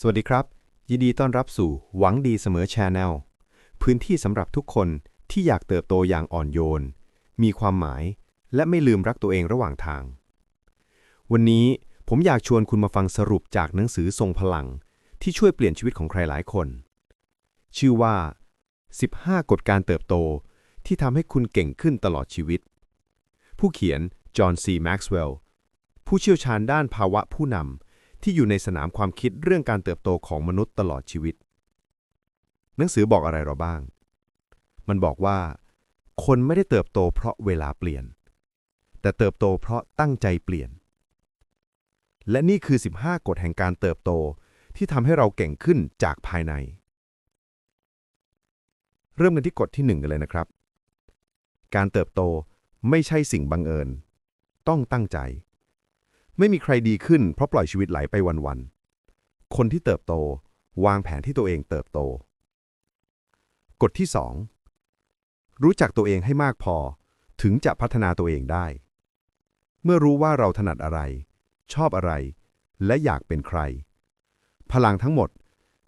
สวัสดีครับ ยินดีต้อนรับสู่หวังดีเสมอชนแนลพื้นที่สำหรับทุกคนที่อยากเติบโตอย่างอ่อนโยน มีความหมาย และไม่ลืมรักตัวเองระหว่างทาง วันนี้ผมอยากชวนคุณมาฟังสรุปจากหนังสือทรงพลัง ที่ช่วยเปลี่ยนชีวิตของใครหลายคน ชื่อว่า 15 กฎการเติบโตที่ทำให้คุณเก่งขึ้นตลอดชีวิต ผู้เขียนจอห์นซีแม็กซ์เวลล์ผู้เชี่ยวชาญด้านภาวะผู้นำ ที่อยู่ในสนามความคิดเรื่องการเติบโตของมนุษย์ตลอดชีวิต หนังสือบอกอะไรเราบ้าง มันบอกว่า คนไม่ได้เติบโตเพราะเวลาเปลี่ยน แต่เติบโตเพราะตั้งใจเปลี่ยน และนี่คือ 15 กฎแห่งการเติบโตที่ทำให้เราเก่งขึ้นจากภายใน เริ่มกันที่กฎที่หนึ่งกันเลยนะครับ การเติบโตไม่ใช่สิ่งบังเอิญ ต้องตั้งใจ ไม่มีใครดีขึ้นเพราะปล่อยชีวิตไหลไปวันๆ คนที่เติบโตวางแผนที่ตัวเองเติบโต กฎที่ 2 รู้จักตัวเองให้มากพอ ถึงจะพัฒนาตัวเองได้ เมื่อรู้ว่าเราถนัดอะไร ชอบอะไร และอยากเป็นใคร พลังทั้งหมด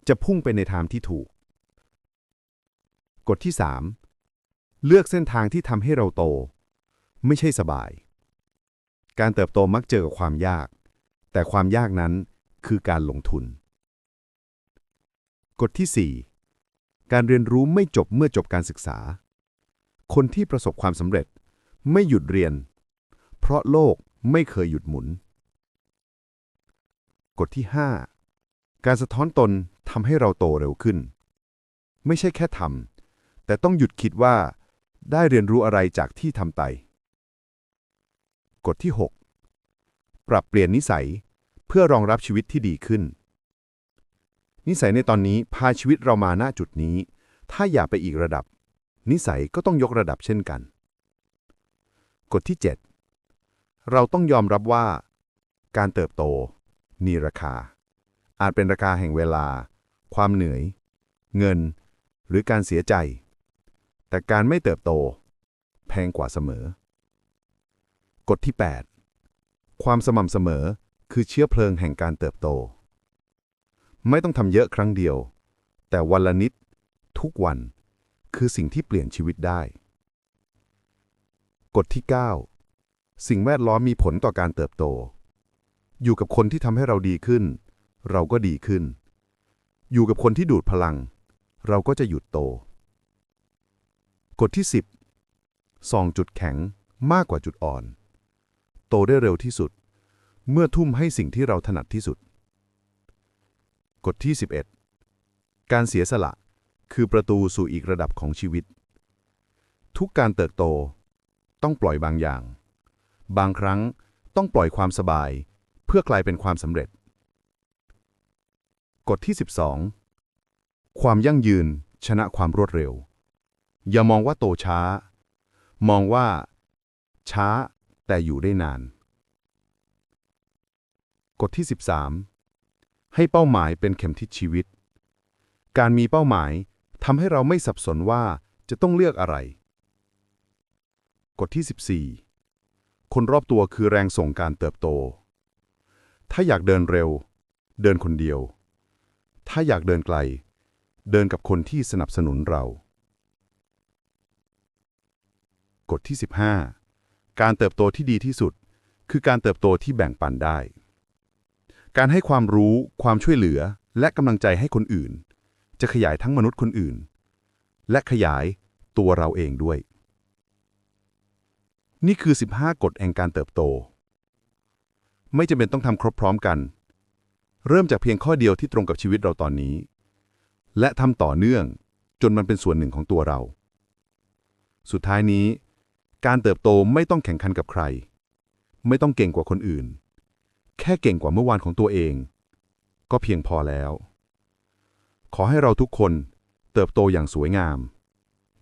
จะพุ่งไปในทางที่ถูก กฎที่ 3 เลือกเส้นทางที่ทำให้เราโต ไม่ใช่สบาย การเติบโตมักเจอกับความยาก แต่ความยากนั้นคือการลงทุน กฎที่ 4 การเรียนรู้ไม่จบเมื่อจบการศึกษา คนที่ประสบความสำเร็จไม่หยุดเรียน เพราะโลกไม่เคยหยุดหมุน กฎที่ 5 การสะท้อนตนทำให้เราโตเร็วขึ้น ไม่ใช่แค่ทำแต่ต้องหยุดคิดว่าได้เรียนรู้อะไรจากที่ทำไป กฎที่ 6 ปรับเปลี่ยนนิสัยเพื่อรองรับชีวิตที่ดีขึ้น นิสัยในตอนนี้พาชีวิตเรามาณจุดนี้ ถ้าอยากไปอีกระดับ นิสัยก็ต้องยกระดับเช่นกัน กฎที่ 7 เราต้องยอมรับว่า การเติบโตมีราคา อาจเป็นราคาแห่งเวลา ความเหนื่อย เงิน หรือการเสียใจ แต่การไม่เติบโต แพงกว่าเสมอ กฎที่ 8 ความสม่ำเสมอคือเชื้อเพลิงแห่งการเติบโต ไม่ต้องทำเยอะครั้งเดียว แต่วันละนิด ทุกวัน คือสิ่งที่เปลี่ยนชีวิตได้ กฎที่ 9 สิ่งแวดล้อมมีผลต่อการเติบโต อยู่กับคนที่ทำให้เราดีขึ้น เราก็ดีขึ้น อยู่กับคนที่ดูดพลัง เราก็จะหยุดโต กฎที่ 10ส่องจุดแข็งมากกว่าจุดอ่อน โตได้เร็วที่สุด เมื่อทุ่มให้สิ่งที่เราถนัดที่สุด กฎที่ 11 การเสียสละ คือประตูสู่อีกระดับของชีวิต ทุกการเติบโต ต้องปล่อยบางอย่าง บางครั้งต้องปล่อยความสบาย เพื่อกลายเป็นความสำเร็จ กฎที่ 12 ความยั่งยืนชนะความรวดเร็ว อย่ามองว่าโตช้า มองว่า ช้า แต่อยู่ได้นาน กฎที่ 13 ให้เป้าหมายเป็นเข็มทิศชีวิต การมีเป้าหมายทำให้เราไม่สับสนว่าจะต้องเลือกอะไร กฎที่ 14 คนรอบตัวคือแรงส่งการเติบโต ถ้าอยากเดินเร็ว เดินคนเดียว ถ้าอยากเดินไกล เดินกับคนที่สนับสนุนเรา กฎที่ 15 การเติบโตที่ดีที่สุด คือการเติบโตที่แบ่งปันได้ การให้ความรู้ ความช่วยเหลือ และกำลังใจให้คนอื่น จะขยายทั้งมนุษย์คนอื่น และขยายตัวเราเองด้วย นี่คือ 15 กฎแห่งการเติบโต ไม่จำเป็นต้องทำครบพร้อมกัน เริ่มจากเพียงข้อเดียวที่ตรงกับชีวิตเราตอนนี้ และทำต่อเนื่องจนมันเป็นส่วนหนึ่งของตัวเรา สุดท้ายนี้ การเติบโตไม่ต้องแข่งขันกับใคร ไม่ต้องเก่งกว่าคนอื่น แค่เก่งกว่าเมื่อวานของตัวเอง ก็เพียงพอแล้ว ขอให้เราทุกคนเติบโตอย่างสวยงาม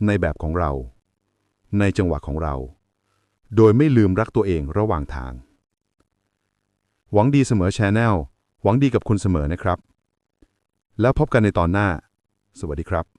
ในแบบของเรา ในจังหวะของเรา โดยไม่ลืมรักตัวเองระหว่างทาง หวังดีเสมอชแนลหวังดีกับคุณเสมอนะครับ แล้วพบกันในตอนหน้า สวัสดีครับ